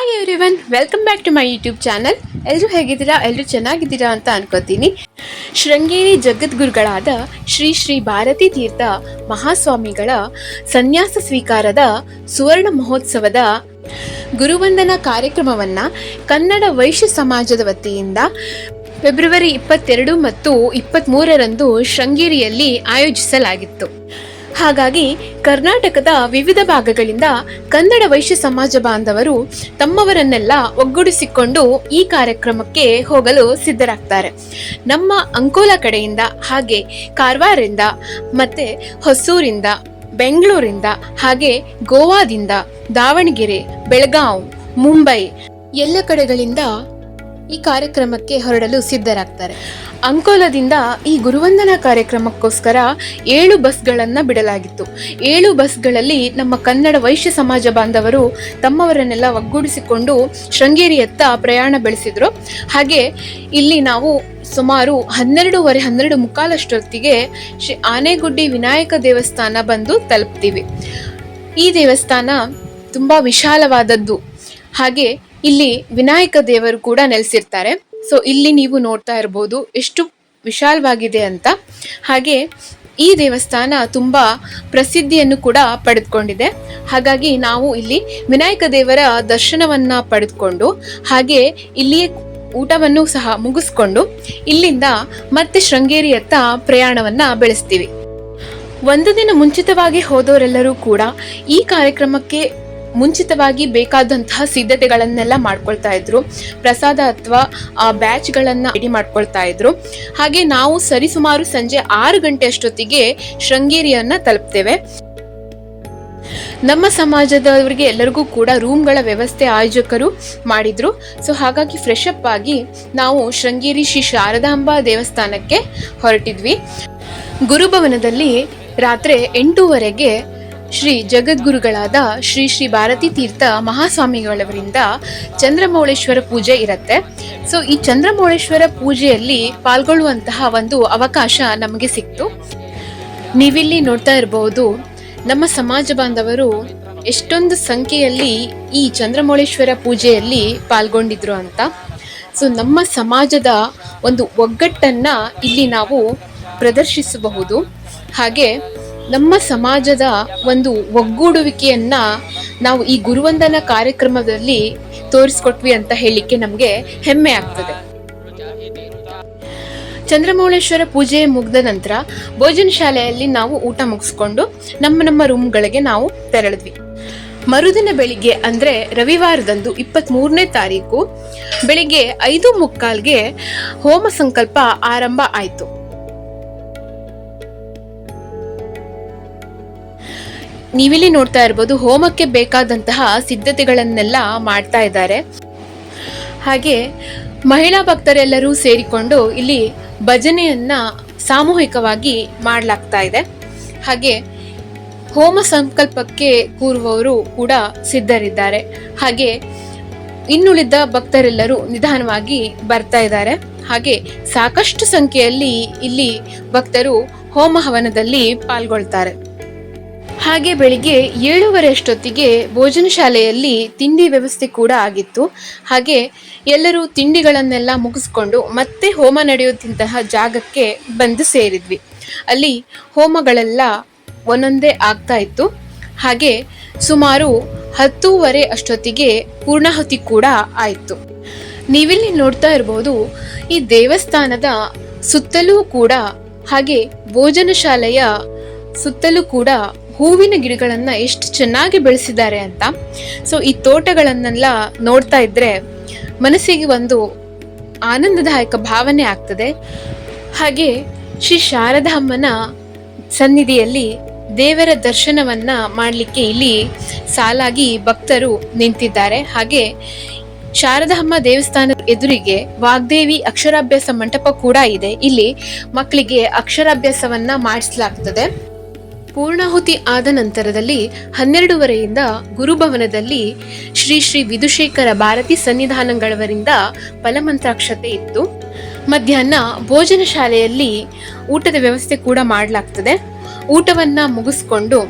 Hi everyone welcome back to my YouTube channel ಎಲ್ಲರೂ ಹೇಗಿದ್ದೀರಾ? ಎಲ್ಲರೂ ಚೆನ್ನಾಗಿದ್ದೀರಾ ಅಂತ ಅನ್ಕೋತೀನಿ. ಶೃಂಗೇರಿ ಜಗದ್ಗುರುಗಳಾದ ಶ್ರೀ ಶ್ರೀ ಭಾರತೀ ತೀರ್ಥ ಮಹಾಸ್ವಾಮಿಗಳ ಸನ್ಯಾಸ ಸ್ವೀಕಾರದ ಸುವರ್ಣ ಮಹೋತ್ಸವದ ಗುರುವಂದನಾ ಕಾರ್ಯಕ್ರಮವನ್ನು ಕನ್ನಡ ವೈಶ್ಯ ಸಮಾಜದ ವತಿಯಿಂದ ಫೆಬ್ರವರಿ ಇಪ್ಪತ್ತೆರಡು ಮತ್ತು ಇಪ್ಪತ್ತ್ಮೂರರಂದು ಶೃಂಗೇರಿಯಲ್ಲಿ ಆಯೋಜಿಸಲಾಗಿತ್ತು. ಹಾಗಾಗಿ ಕರ್ನಾಟಕದ ವಿವಿಧ ಭಾಗಗಳಿಂದ ಕನ್ನಡ ವೈಶ್ಯ ಸಮಾಜ ಬಾಂಧವರು ತಮ್ಮವರನ್ನೆಲ್ಲ ಒಗ್ಗೂಡಿಸಿಕೊಂಡು ಈ ಕಾರ್ಯಕ್ರಮಕ್ಕೆ ಹೋಗಲು ಸಿದ್ಧರಾಗ್ತಾರೆ. ನಮ್ಮ ಅಂಕೋಲ ಕಡೆಯಿಂದ ಹಾಗೆ ಕಾರವಾರಿಂದ ಮತ್ತೆ ಹೊಸೂರಿಂದ, ಬೆಂಗಳೂರಿಂದ, ಹಾಗೆ ಗೋವಾದಿಂದ ದಾವಣಗೆರೆ ಬೆಳಗಾವ್ ಮುಂಬೈ ಎಲ್ಲ ಕಡೆಗಳಿಂದ ಈ ಕಾರ್ಯಕ್ರಮಕ್ಕೆ ಹೊರಡಲು ಸಿದ್ಧರಾಗ್ತಾರೆ. ಅಂಕೋಲದಿಂದ ಈ ಗುರುವಂದನಾ ಕಾರ್ಯಕ್ರಮಕ್ಕೋಸ್ಕರ ಏಳು ಬಸ್ಗಳನ್ನು ಬಿಡಲಾಗಿತ್ತು. ಏಳು ಬಸ್ಗಳಲ್ಲಿ ನಮ್ಮ ಕನ್ನಡ ವೈಶ್ಯ ಸಮಾಜ ಬಾಂಧವರು ತಮ್ಮವರನ್ನೆಲ್ಲ ಒಗ್ಗೂಡಿಸಿಕೊಂಡು ಶೃಂಗೇರಿಯತ್ತ ಪ್ರಯಾಣ ಬೆಳೆಸಿದ್ರು. ಹಾಗೆ ಇಲ್ಲಿ ನಾವು ಸುಮಾರು ಹನ್ನೆರಡೂವರೆ, ಹನ್ನೆರಡು ಮುಕ್ಕಾಲಷ್ಟೊತ್ತಿಗೆ ಶ್ರೀ ಆನೆಗುಡ್ಡಿ ವಿನಾಯಕ ದೇವಸ್ಥಾನ ಬಂದು ತಲುಪ್ತೀವಿ. ಈ ದೇವಸ್ಥಾನ ತುಂಬ ವಿಶಾಲವಾದದ್ದು. ಹಾಗೆ ಇಲ್ಲಿ ವಿನಾಯಕ ದೇವರು ಕೂಡ ನೆಲೆಸಿರ್ತಾರೆ. ಸೊ ಇಲ್ಲಿ ನೀವು ನೋಡ್ತಾ ಇರ್ಬೋದು ಎಷ್ಟು ವಿಶಾಲವಾಗಿದೆ ಅಂತ. ಹಾಗೆ ಈ ದೇವಸ್ಥಾನ ತುಂಬ ಪ್ರಸಿದ್ಧಿಯನ್ನು ಕೂಡ ಪಡೆದುಕೊಂಡಿದೆ. ಹಾಗಾಗಿ ನಾವು ಇಲ್ಲಿ ವಿನಾಯಕ ದೇವರ ದರ್ಶನವನ್ನು ಪಡೆದುಕೊಂಡು, ಹಾಗೆ ಇಲ್ಲಿಯೇ ಊಟವನ್ನು ಸಹ ಮುಗಿಸ್ಕೊಂಡು, ಇಲ್ಲಿಂದ ಮತ್ತೆ ಶೃಂಗೇರಿಯತ್ತ ಪ್ರಯಾಣವನ್ನು ಬೆಳೆಸ್ತೀವಿ. ಒಂದು ದಿನ ಮುಂಚಿತವಾಗಿ ಹೋದವರೆಲ್ಲರೂ ಕೂಡ ಈ ಕಾರ್ಯಕ್ರಮಕ್ಕೆ ಮುಂಚಿತವಾಗಿ ಬೇಕಾದಂತಹ ಸಿದ್ಧತೆಗಳನ್ನೆಲ್ಲ ಮಾಡ್ಕೊಳ್ತಾ ಇದ್ರು. ಪ್ರಸಾದ ಅಥವಾ ಬ್ಯಾಚ್ಗಳನ್ನು ರೆಡಿ ಮಾಡ್ಕೊಳ್ತಾ ಇದ್ರು. ಹಾಗೆ ನಾವು ಸರಿಸುಮಾರು ಸಂಜೆ ಆರು ಗಂಟೆ ಅಷ್ಟೊತ್ತಿಗೆ ಶೃಂಗೇರಿಯನ್ನ ತಲುಪ್ತೇವೆ. ನಮ್ಮ ಸಮಾಜದವರಿಗೆ ಎಲ್ಲರಿಗೂ ಕೂಡ ರೂಮ್ಗಳ ವ್ಯವಸ್ಥೆ ಆಯೋಜಕರು ಮಾಡಿದ್ರು. ಸೊ, ಹಾಗಾಗಿ ಫ್ರೆಶ್ ಅಪ್ ಆಗಿ ನಾವು ಶೃಂಗೇರಿ ಶ್ರೀ ಶಾರದಾಂಬಾ ದೇವಸ್ಥಾನಕ್ಕೆ ಹೊರಟಿದ್ವಿ. ಗುರುಭವನದಲ್ಲಿ ರಾತ್ರಿ ಎಂಟೂವರೆಗೆ ಶ್ರೀ ಜಗದ್ಗುರುಗಳಾದ ಶ್ರೀ ಶ್ರೀ ಭಾರತೀ ತೀರ್ಥ ಮಹಾಸ್ವಾಮಿಗಳವರಿಂದ ಚಂದ್ರಮೌಳೇಶ್ವರ ಪೂಜೆ ಇರುತ್ತೆ. ಸೊ ಈ ಚಂದ್ರಮೌಳೇಶ್ವರ ಪೂಜೆಯಲ್ಲಿ ಪಾಲ್ಗೊಳ್ಳುವಂತಹ ಒಂದು ಅವಕಾಶ ನಮಗೆ ಸಿಕ್ತು. ನೀವಿಲ್ಲಿ ನೋಡ್ತಾ ಇರಬಹುದು ನಮ್ಮ ಸಮಾಜ ಬಾಂಧವರು ಎಷ್ಟೊಂದು ಸಂಖ್ಯೆಯಲ್ಲಿ ಈ ಚಂದ್ರಮೌಳೇಶ್ವರ ಪೂಜೆಯಲ್ಲಿ ಪಾಲ್ಗೊಂಡಿದ್ರು ಅಂತ. ಸೊ ನಮ್ಮ ಸಮಾಜದ ಒಂದು ಒಗ್ಗಟ್ಟನ್ನು ಇಲ್ಲಿ ನಾವು ಪ್ರದರ್ಶಿಸಬಹುದು. ಹಾಗೆ ನಮ್ಮ ಸಮಾಜದ ಒಂದು ಒಗ್ಗೂಡುವಿಕೆಯನ್ನ ನಾವು ಈ ಗುರುವಂದನ ಕಾರ್ಯಕ್ರಮದಲ್ಲಿ ತೋರಿಸ್ಕೊಟ್ವಿ ಅಂತ ಹೇಳಲಿಕ್ಕೆ ನಮಗೆ ಹೆಮ್ಮೆ ಆಗ್ತದೆ. ಚಂದ್ರಮೌಳೇಶ್ವರ ಪೂಜೆ ಮುಗಿದ ನಂತರ ಭೋಜನ ಶಾಲೆಯಲ್ಲಿ ನಾವು ಊಟ ಮುಗಿಸ್ಕೊಂಡು ನಮ್ಮ ನಮ್ಮ ರೂಮ್ಗಳಿಗೆ ನಾವು ತೆರಳಿದ್ವಿ. ಮರುದಿನ ಬೆಳಿಗ್ಗೆ ಅಂದ್ರೆ ರವಿವಾರದಂದು ಇಪ್ಪತ್ತ್ ಮೂರನೇ ತಾರೀಕು ಬೆಳಿಗ್ಗೆ ಐದು ಮುಕ್ಕಾಲ್ಗೆ ಹೋಮ ಸಂಕಲ್ಪ ಆರಂಭ ಆಯಿತು. ನೀವಿಲ್ಲಿ ನೋಡ್ತಾ ಇರ್ಬೋದು, ಹೋಮಕ್ಕೆ ಬೇಕಾದಂತಹ ಸಿದ್ಧತೆಗಳನ್ನೆಲ್ಲ ಮಾಡ್ತಾ ಇದ್ದಾರೆ. ಹಾಗೆ ಮಹಿಳಾ ಭಕ್ತರೆಲ್ಲರೂ ಸೇರಿಕೊಂಡು ಇಲ್ಲಿ ಭಜನೆಯನ್ನ ಸಾಮೂಹಿಕವಾಗಿ ಮಾಡಲಾಗ್ತಾ ಇದೆ. ಹಾಗೆ ಹೋಮ ಸಂಕಲ್ಪಕ್ಕೆ ಕೂರುವವರು ಕೂಡ ಸಿದ್ಧರಿದ್ದಾರೆ. ಹಾಗೆ ಇನ್ನುಳಿದ ಭಕ್ತರೆಲ್ಲರೂ ನಿಧಾನವಾಗಿ ಬರ್ತಾ ಇದ್ದಾರೆ. ಹಾಗೆ ಸಾಕಷ್ಟು ಸಂಖ್ಯೆಯಲ್ಲಿ ಇಲ್ಲಿ ಭಕ್ತರು ಹೋಮ ಹವನದಲ್ಲಿ ಪಾಲ್ಗೊಳ್ತಾರೆ. ಹಾಗೆ ಬೆಳಿಗ್ಗೆ ಏಳುವರೆಯಷ್ಟೊತ್ತಿಗೆ ಭೋಜನ ಶಾಲೆಯಲ್ಲಿ ತಿಂಡಿ ವ್ಯವಸ್ಥೆ ಕೂಡ ಆಗಿತ್ತು. ಹಾಗೆ ಎಲ್ಲರೂ ತಿಂಡಿಗಳನ್ನೆಲ್ಲ ಮುಗಿಸ್ಕೊಂಡು ಮತ್ತೆ ಹೋಮ ನಡೆಯುತ್ತಿದ್ದಂತಹ ಜಾಗಕ್ಕೆ ಬಂದು ಸೇರಿದ್ವಿ. ಅಲ್ಲಿ ಹೋಮಗಳೆಲ್ಲ ಒಂದೊಂದೇ ಆಗ್ತಾ ಇತ್ತು. ಹಾಗೆ ಸುಮಾರು ಹತ್ತೂವರೆ ಅಷ್ಟೊತ್ತಿಗೆ ಪೂರ್ಣಾಹುತಿ ಕೂಡ ಆಯಿತು. ನೀವಿಲ್ಲಿ ನೋಡ್ತಾ ಇರಬಹುದು ಈ ದೇವಸ್ಥಾನದ ಸುತ್ತಲೂ ಕೂಡ ಹಾಗೆ ಭೋಜನ ಶಾಲೆಯ ಸುತ್ತಲೂ ಕೂಡ ಹೂವಿನ ಗಿಡಗಳನ್ನ ಎಷ್ಟು ಚೆನ್ನಾಗಿ ಬೆಳೆಸಿದ್ದಾರೆ ಅಂತ. ಸೊ ಈ ತೋಟಗಳನ್ನೆಲ್ಲ ನೋಡ್ತಾ ಇದ್ರೆ ಮನಸ್ಸಿಗೆ ಒಂದು ಆನಂದದಾಯಕ ಭಾವನೆ ಆಗ್ತದೆ. ಹಾಗೆ ಶ್ರೀ ಶಾರದಾಮ್ಮನ ಸನ್ನಿಧಿಯಲ್ಲಿ ದೇವರ ದರ್ಶನವನ್ನ ಮಾಡಲಿಕ್ಕೆ ಇಲ್ಲಿ ಸಾಲಾಗಿ ಭಕ್ತರು ನಿಂತಿದ್ದಾರೆ. ಹಾಗೆ ಶಾರದಾಂಬ ದೇವಸ್ಥಾನದ ಎದುರಿಗೆ ವಾಗ್ದೇವಿ ಅಕ್ಷರಾಭ್ಯಾಸ ಮಂಟಪ ಕೂಡ ಇದೆ. ಇಲ್ಲಿ ಮಕ್ಕಳಿಗೆ ಅಕ್ಷರಾಭ್ಯಾಸವನ್ನ ಮಾಡಿಸಲಾಗ್ತದೆ. ಪೂರ್ಣಾಹುತಿ ಆದ ನಂತರದಲ್ಲಿ ಹನ್ನೆರಡೂವರೆಯಿಂದ ಗುರುಭವನದಲ್ಲಿ ಶ್ರೀ ಶ್ರೀ ವಿಧುಶೇಖರ ಭಾರತಿ ಸನ್ನಿಧಾನಗಳವರಿಂದ ಫಲಮಂತ್ರಾಕ್ಷತೆ ಇತ್ತು. ಮಧ್ಯಾಹ್ನ ಭೋಜನ ಶಾಲೆಯಲ್ಲಿ ಊಟದ ವ್ಯವಸ್ಥೆ ಕೂಡ ಮಾಡಲಾಗ್ತದೆ. ಊಟವನ್ನ ಮುಗಿಸ್ಕೊಂಡು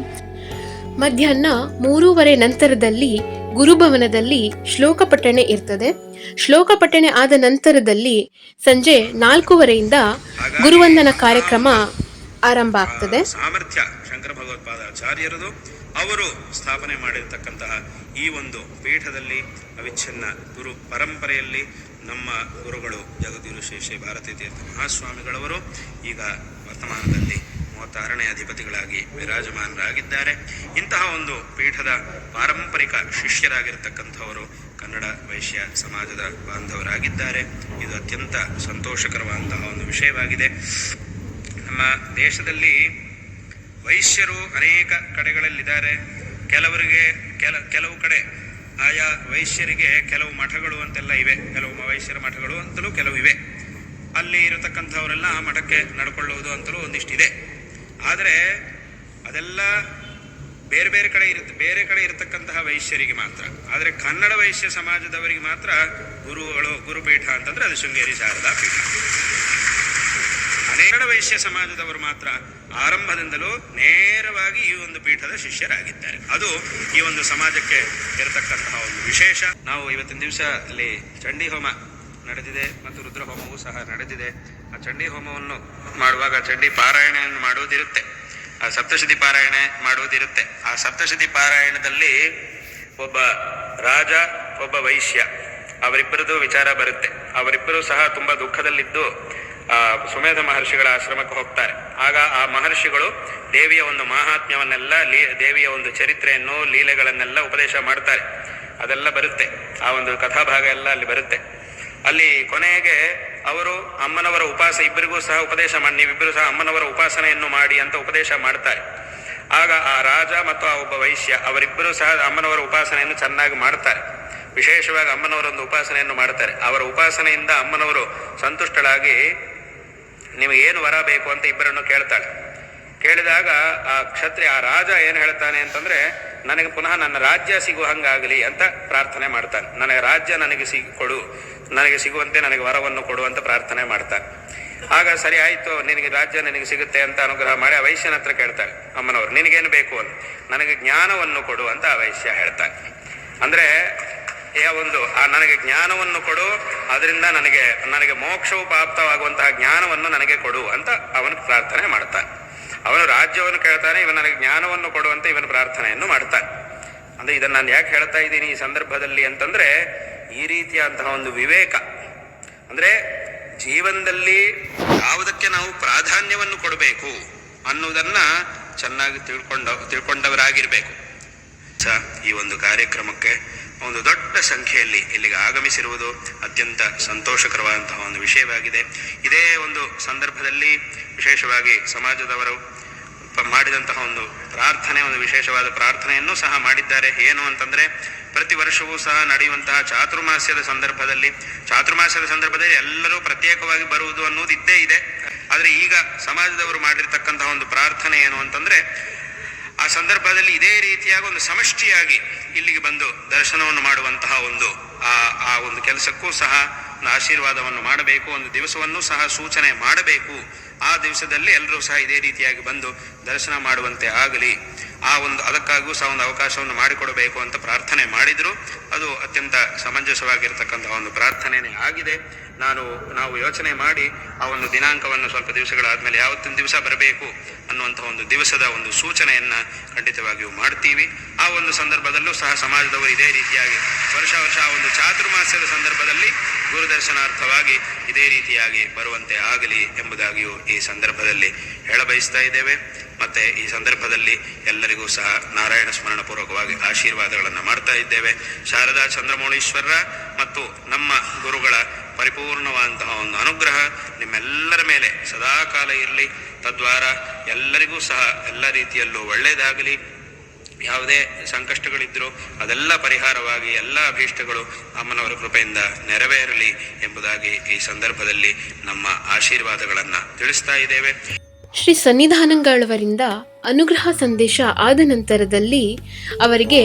ಮಧ್ಯಾಹ್ನ ಮೂರುವರೆ ನಂತರದಲ್ಲಿ ಗುರುಭವನದಲ್ಲಿ ಶ್ಲೋಕ ಪಠಣೆ ಇರ್ತದೆ. ಶ್ಲೋಕ ಪಠಣೆ ಆದ ನಂತರದಲ್ಲಿ ಸಂಜೆ ನಾಲ್ಕೂವರೆಯಿಂದ ಗುರುವಂದನ ಕಾರ್ಯಕ್ರಮ ಆರಂಭ ಆಗ್ತದೆ. ಸಾಮರ್ಥ್ಯ ಶಂಕರ ಭಗವತ್ಪಾದಾಚಾರ್ಯರದು ಅವರು ಸ್ಥಾಪನೆ ಮಾಡಿರ್ತಕ್ಕಂತಹ ಈ ಒಂದು ಪೀಠದಲ್ಲಿ ಅವಿಚ್ಛಿನ್ನ ಗುರು ಪರಂಪರೆಯಲ್ಲಿ ನಮ್ಮ ಗುರುಗಳು ಜಗದ್ಗುರು ಶ್ರೀ ಶ್ರೀ ಭಾರತೀ ತೀರ್ಥ ಮಹಾಸ್ವಾಮಿಗಳವರು ಈಗ ವರ್ತಮಾನದಲ್ಲಿ ಮೂವತ್ತಾರನೇ ಅಧಿಪತಿಗಳಾಗಿ ವಿರಾಜಮಾನರಾಗಿದ್ದಾರೆ. ಇಂತಹ ಒಂದು ಪೀಠದ ಪಾರಂಪರಿಕ ಶಿಷ್ಯರಾಗಿರ್ತಕ್ಕಂಥವರು ಕನ್ನಡ ವೈಶ್ಯ ಸಮಾಜದ ಬಾಂಧವರಾಗಿದ್ದಾರೆ. ಇದು ಅತ್ಯಂತ ಸಂತೋಷಕರವಾದಂತಹ ಒಂದು ವಿಷಯವಾಗಿದೆ. ನಮ್ಮ ದೇಶದಲ್ಲಿ ವೈಶ್ಯರು ಅನೇಕ ಕಡೆಗಳಲ್ಲಿದ್ದಾರೆ. ಕೆಲವರಿಗೆ ಕೆಲ, ಕೆಲವು ಕಡೆ ಆಯಾ ವೈಶ್ಯರಿಗೆ ಕೆಲವು ಮಠಗಳು ಅಂತೆಲ್ಲ ಇವೆ. ಕೆಲವು ವೈಶ್ಯರ ಮಠಗಳು ಅಂತಲೂ ಕೆಲವು ಇವೆ. ಅಲ್ಲಿ ಇರತಕ್ಕಂಥವರೆಲ್ಲ ಮಠಕ್ಕೆ ನಡ್ಕೊಳ್ಳುವುದು ಅಂತಲೂ ಒಂದಿಷ್ಟಿದೆ. ಆದರೆ ಅದೆಲ್ಲ ಬೇರೆ ಬೇರೆ ಕಡೆ ಇರುತ್ತೆ ಬೇರೆ ಕಡೆ ಇರತಕ್ಕಂತಹ ವೈಶ್ಯರಿಗೆ ಮಾತ್ರ. ಆದರೆ ಕನ್ನಡ ವೈಶ್ಯ ಸಮಾಜದವರಿಗೆ ಮಾತ್ರ ಗುರುಗಳು, ಗುರುಪೀಠ ಅಂತಂದ್ರೆ ಅದು ಶೃಂಗೇರಿ ಶಾರದಾ ಪೀಠ. ಅನೇಕ ವೈಶ್ಯ ಸಮಾಜದವರು ಮಾತ್ರ ಆರಂಭದಿಂದಲೂ ನೇರವಾಗಿ ಈ ಒಂದು ಪೀಠದ ಶಿಷ್ಯರಾಗಿದ್ದಾರೆ. ಅದು ಈ ಒಂದು ಸಮಾಜಕ್ಕೆ ಇರತಕ್ಕಂತಹ ಒಂದು ವಿಶೇಷ. ನಾವು ಇವತ್ತಿನ ದಿವಸ ಅಲ್ಲಿ ಚಂಡಿ ಹೋಮ ನಡೆದಿದೆ ಮತ್ತು ರುದ್ರ ಹೋಮವೂ ಸಹ ನಡೆದಿದೆ. ಆ ಚಂಡಿ ಹೋಮವನ್ನು ಮಾಡುವಾಗ ಚಂಡಿ ಪಾರಾಯಣವನ್ನು ಮಾಡುವುದಿರುತ್ತೆ. ಆ ಸಪ್ತಶತಿ ಪಾರಾಯಣ ಮಾಡುವುದಿರುತ್ತೆ. ಆ ಸಪ್ತಶತಿ ಪಾರಾಯಣದಲ್ಲಿ ಒಬ್ಬ ರಾಜ, ಒಬ್ಬ ವೈಶ್ಯ ಅವರಿಬ್ಬರದು ವಿಚಾರ ಬರುತ್ತೆ. ಅವರಿಬ್ಬರು ಸಹ ತುಂಬಾ ದುಃಖದಲ್ಲಿದ್ದು ಸುಮೇಧ ಮಹರ್ಷಿಗಳ ಆಶ್ರಮಕ್ಕೆ ಹೋಗ್ತಾರೆ. ಆಗ ಆ ಮಹರ್ಷಿಗಳು ದೇವಿಯ ಒಂದು ಮಾಹಾತ್ಮ್ಯವನ್ನೆಲ್ಲ ಲೀ, ದೇವಿಯ ಒಂದು ಚರಿತ್ರೆಯನ್ನು, ಲೀಲೆಗಳನ್ನೆಲ್ಲ ಉಪದೇಶ ಮಾಡ್ತಾರೆ. ಅದೆಲ್ಲ ಬರುತ್ತೆ. ಆ ಒಂದು ಕಥಾಭಾಗ ಎಲ್ಲ ಅಲ್ಲಿ ಬರುತ್ತೆ. ಅಲ್ಲಿ ಕೊನೆಗೆ ಅವರು ಅಮ್ಮನವರ ಉಪಾಸ, ಇಬ್ಬರಿಗೂ ಸಹ ಉಪದೇಶ ಮಾಡಿ, ನೀವಿಬ್ಬರು ಸಹ ಅಮ್ಮನವರ ಉಪಾಸನೆಯನ್ನು ಮಾಡಿ ಅಂತ ಉಪದೇಶ ಮಾಡ್ತಾರೆ. ಆಗ ಆ ರಾಜ ಮತ್ತು ಆ ಒಬ್ಬ ವೈಶ್ಯ, ಅವರಿಬ್ಬರೂ ಸಹ ಅಮ್ಮನವರ ಉಪಾಸನೆಯನ್ನು ಚೆನ್ನಾಗಿ ಮಾಡ್ತಾರೆ. ವಿಶೇಷವಾಗಿ ಅಮ್ಮನವರೊಂದು ಉಪಾಸನೆಯನ್ನು ಮಾಡ್ತಾರೆ. ಅವರ ಉಪಾಸನೆಯಿಂದ ಅಮ್ಮನವರು ಸಂತುಷ್ಟಳಾಗಿ ನಿಮಗೆ ಏನು ವರ ಬೇಕು ಅಂತ ಇಬ್ಬರನ್ನು ಕೇಳ್ತಾಳೆ. ಕೇಳಿದಾಗ ಆ ಕ್ಷತ್ರಿಯ ಆ ರಾಜ ಏನು ಹೇಳ್ತಾನೆ ಅಂತಂದರೆ, ನನಗೆ ಪುನಃ ನನ್ನ ರಾಜ್ಯ ಸಿಗುವ ಹಂಗಾಗಲಿ ಅಂತ ಪ್ರಾರ್ಥನೆ ಮಾಡ್ತಾನೆ. ನನಗೆ ರಾಜ್ಯ ನನಗೆ ಸಿ, ಕೊಡು. ನನಗೆ ಸಿಗುವಂತೆ ನನಗೆ ವರವನ್ನು ಕೊಡು ಅಂತ ಪ್ರಾರ್ಥನೆ ಮಾಡ್ತಾನೆ. ಆಗ ಸರಿ ಆಯಿತು, ನಿನಗೆ ರಾಜ್ಯ ನಿನಗೆ ಸಿಗುತ್ತೆ ಅಂತ ಅನುಗ್ರಹ ಮಾಡಿ ಆ ವೈಶ್ಯನ ಹತ್ರ ಕೇಳ್ತಾಳೆ. ಅಮ್ಮನವರು, ನಿನಗೇನು ಬೇಕು ಅಂತ? ನನಗೆ ಜ್ಞಾನವನ್ನು ಕೊಡು ಅಂತ ಆ ವೈಶ್ಯ ಹೇಳ್ತಾನೆ. ಅಂದ್ರೆ ಒಂದು, ಆ ನನಗೆ ಜ್ಞಾನವನ್ನು ಕೊಡು ಅದರಿಂದ ನನಗೆ ನನಗೆ ಮೋಕ್ಷವು ಪ್ರಾಪ್ತವಾಗುವಂತಹ ಜ್ಞಾನವನ್ನು ನನಗೆ ಕೊಡು ಅಂತ ಅವನು ಪ್ರಾರ್ಥನೆ ಮಾಡ್ತಾನೆ. ಅವನು ರಾಜ್ಯವನ್ನು ಕೇಳ್ತಾನೆ, ಇವನು ನನಗೆ ಜ್ಞಾನವನ್ನು ಕೊಡು ಅಂತ ಇವನು ಪ್ರಾರ್ಥನೆಯನ್ನು ಮಾಡ್ತಾನೆ. ಅಂದ್ರೆ ಇದನ್ನ ನಾನು ಯಾಕೆ ಹೇಳ್ತಾ ಇದ್ದೀನಿ ಈ ಸಂದರ್ಭದಲ್ಲಿ ಅಂತಂದ್ರೆ, ಈ ರೀತಿಯಾದಂತಹ ಒಂದು ವಿವೇಕ. ಅಂದ್ರೆ ಜೀವನದಲ್ಲಿ ಯಾವುದಕ್ಕೆ ನಾವು ಪ್ರಾಧಾನ್ಯವನ್ನು ಕೊಡಬೇಕು ಅನ್ನೋದನ್ನು ಚೆನ್ನಾಗಿ ತಿಳ್ಕೊಂಡ, ತಿಳ್ಕೊಂಡವರಾಗಿರಬೇಕು. ಈ ಒಂದು ಕಾರ್ಯಕ್ರಮಕ್ಕೆ ಒಂದು ದೊಡ್ಡ ಸಂಖ್ಯೆಯಲ್ಲಿ ಇಲ್ಲಿಗೆ ಆಗಮಿಸಿರುವುದು ಅತ್ಯಂತ ಸಂತೋಷಕರವಾದಂತಹ ಒಂದು ವಿಷಯವಾಗಿದೆ. ಇದೇ ಒಂದು ಸಂದರ್ಭದಲ್ಲಿ ವಿಶೇಷವಾಗಿ ಸಮಾಜದವರು ಮಾಡಿದಂತಹ ಒಂದು ಪ್ರಾರ್ಥನೆ, ಒಂದು ವಿಶೇಷವಾದ ಪ್ರಾರ್ಥನೆಯನ್ನು ಸಹ ಮಾಡಿದ್ದಾರೆ. ಏನು ಅಂತಂದ್ರೆ, ಪ್ರತಿ ವರ್ಷವೂ ಸಹ ನಡೆಯುವಂತಹ ಚಾತುರ್ಮಾಸ್ಯದ ಸಂದರ್ಭದಲ್ಲಿ ಚಾತುರ್ಮಾಸ್ಯದ ಸಂದರ್ಭದಲ್ಲಿ ಎಲ್ಲರೂ ಪ್ರತ್ಯೇಕವಾಗಿ ಬರುವುದು ಅನ್ನೋದು ಇದ್ದೇ ಇದೆ. ಆದರೆ ಈಗ ಸಮಾಜದವರು ಮಾಡಿರ್ತಕ್ಕಂತಹ ಒಂದು ಪ್ರಾರ್ಥನೆ ಏನು ಅಂತಂದ್ರೆ, ಆ ಸಂದರ್ಭದಲ್ಲಿ ಇದೇ ರೀತಿಯಾಗಿ ಒಂದು ಸಮಷ್ಟಿಯಾಗಿ ಇಲ್ಲಿಗೆ ಬಂದು ದರ್ಶನವನ್ನು ಮಾಡುವಂತಹ ಒಂದು ಆ ಆ ಒಂದು ಕೆಲಸಕ್ಕೂ ಸಹ ಆಶೀರ್ವಾದವನ್ನು ಮಾಡಬೇಕು, ಒಂದು ದಿವಸವನ್ನು ಸಹ ಸೂಚನೆ ಮಾಡಬೇಕು. ಆ ದಿವಸದಲ್ಲಿ ಎಲ್ಲರೂ ಸಹ ಇದೇ ರೀತಿಯಾಗಿ ಬಂದು ದರ್ಶನ ಮಾಡುವಂತೆ ಆಗಲಿ. ಆ ಒಂದು, ಅದಕ್ಕಾಗೂ ಸಹ ಒಂದು ಅವಕಾಶವನ್ನು ಮಾಡಿಕೊಡಬೇಕು ಅಂತ ಪ್ರಾರ್ಥನೆ ಮಾಡಿದ್ರು. ಅದು ಅತ್ಯಂತ ಸಮಂಜಸವಾಗಿರ್ತಕ್ಕಂತಹ ಒಂದು ಪ್ರಾರ್ಥನೆಯೇ ಆಗಿದೆ. ನಾನು, ನಾವು ಯೋಚನೆ ಮಾಡಿ ಆ ಒಂದು ದಿನಾಂಕವನ್ನು ಸ್ವಲ್ಪ ದಿವಸಗಳಾದ್ಮೇಲೆ ಯಾವತ್ತಿನ ದಿವಸ ಬರಬೇಕು ಅನ್ನುವಂಥ ಒಂದು ದಿವಸದ ಒಂದು ಸೂಚನೆಯನ್ನ ಖಂಡಿತವಾಗಿಯೂ ಮಾಡ್ತೀವಿ. ಆ ಒಂದು ಸಂದರ್ಭದಲ್ಲೂ ಸಹ ಸಮಾಜದವರು ಇದೇ ರೀತಿಯಾಗಿ ವರ್ಷ ವರ್ಷ ಆ ಒಂದು ಚಾತುರ್ಮಾಸ್ಯದ ಸಂದರ್ಭದಲ್ಲಿ ಗುರುದರ್ಶನಾರ್ಥವಾಗಿ ಇದೇ ರೀತಿಯಾಗಿ ಬರುವಂತೆ ಆಗಲಿ ಎಂಬುದಾಗಿಯೂ ಈ ಸಂದರ್ಭದಲ್ಲಿ ಹೇಳ ಬಯಸ್ತಾ ಇದ್ದೇವೆ. ಮತ್ತೆ ಈ ಸಂದರ್ಭದಲ್ಲಿ ಎಲ್ಲರಿಗೂ ಸಹ ನಾರಾಯಣ ಸ್ಮರಣ ಪೂರ್ವಕವಾಗಿ ಆಶೀರ್ವಾದಗಳನ್ನು ಮಾಡ್ತಾ ಇದ್ದೇವೆ. ಶಾರದಾ ಚಂದ್ರಮೌಳೀಶ್ವರರ ಮತ್ತು ನಮ್ಮ ಗುರುಗಳ ಪರಿಪೂರ್ಣವಾದಂತಹ ಒಂದು ಅನುಗ್ರಹ ನಿಮ್ಮೆಲ್ಲರ ಮೇಲೆ ಸದಾಕಾಲ ಇರಲಿ. ತದ್ವಾರ ಎಲ್ಲರಿಗೂ ಸಹ ಎಲ್ಲ ರೀತಿಯಲ್ಲೂ ಒಳ್ಳೆಯದಾಗಲಿ. ಯಾವುದೇ ಸಂಕಷ್ಟಗಳಿದ್ದರೂ ಅದೆಲ್ಲ ಪರಿಹಾರವಾಗಿ ಎಲ್ಲ ಅಭೀಷ್ಟಗಳು ಅಮ್ಮನವರ ಕೃಪೆಯಿಂದ ನೆರವೇರಲಿ ಎಂಬುದಾಗಿ ಈ ಸಂದರ್ಭದಲ್ಲಿ ನಮ್ಮ ಆಶೀರ್ವಾದಗಳನ್ನು ತಿಳಿಸ್ತಾ ಇದ್ದೇವೆ. ಶ್ರೀ ಸನ್ನಿಧಾನಂಗಳವರಿಂದ ಅನುಗ್ರಹ ಸಂದೇಶ ಆದ ನಂತರದಲ್ಲಿ ಅವರಿಗೆ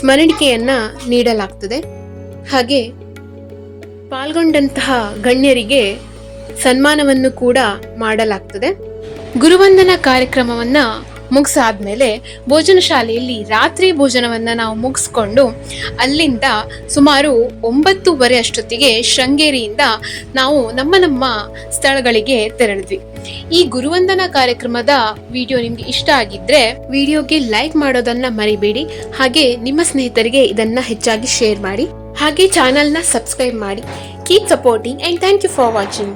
ಸ್ಮರಣಿಕೆಯನ್ನ ನೀಡಲಾಗ್ತದೆ. ಹಾಗೆ ಪಾಲ್ಗೊಂಡಂತಹ ಗಣ್ಯರಿಗೆ ಸನ್ಮಾನವನ್ನು ಕೂಡ ಮಾಡಲಾಗ್ತದೆ. ಗುರುವಂದನ ಕಾರ್ಯಕ್ರಮವನ್ನ ಮುಗಿಸಾದ್ಮೇಲೆ ಭೋಜನ ಶಾಲೆಯಲ್ಲಿ ರಾತ್ರಿ ಭೋಜನವನ್ನು ನಾವು ಮುಗಿಸ್ಕೊಂಡು ಅಲ್ಲಿಂದ ಸುಮಾರು ಒಂಬತ್ತೂವರೆ ಅಷ್ಟೊತ್ತಿಗೆ ಶೃಂಗೇರಿಯಿಂದ ನಾವು ನಮ್ಮ ನಮ್ಮ ಸ್ಥಳಗಳಿಗೆ ತೆರಳಿದ್ವಿ. ಈ ಗುರುವಂದನಾ ಕಾರ್ಯಕ್ರಮದ ವಿಡಿಯೋ ನಿಮ್ಗೆ ಇಷ್ಟ ಆಗಿದ್ರೆ ವಿಡಿಯೋಗೆ ಲೈಕ್ ಮಾಡೋದನ್ನ ಮರಿಬೇಡಿ. ಹಾಗೆ ನಿಮ್ಮ ಸ್ನೇಹಿತರಿಗೆ ಇದನ್ನ ಹೆಚ್ಚಾಗಿ ಶೇರ್ ಮಾಡಿ. ಹಾಗೆ ಚಾನಲ್ನ ಸಬ್ಸ್ಕ್ರೈಬ್ ಮಾಡಿ. Keep supporting and thank you for watching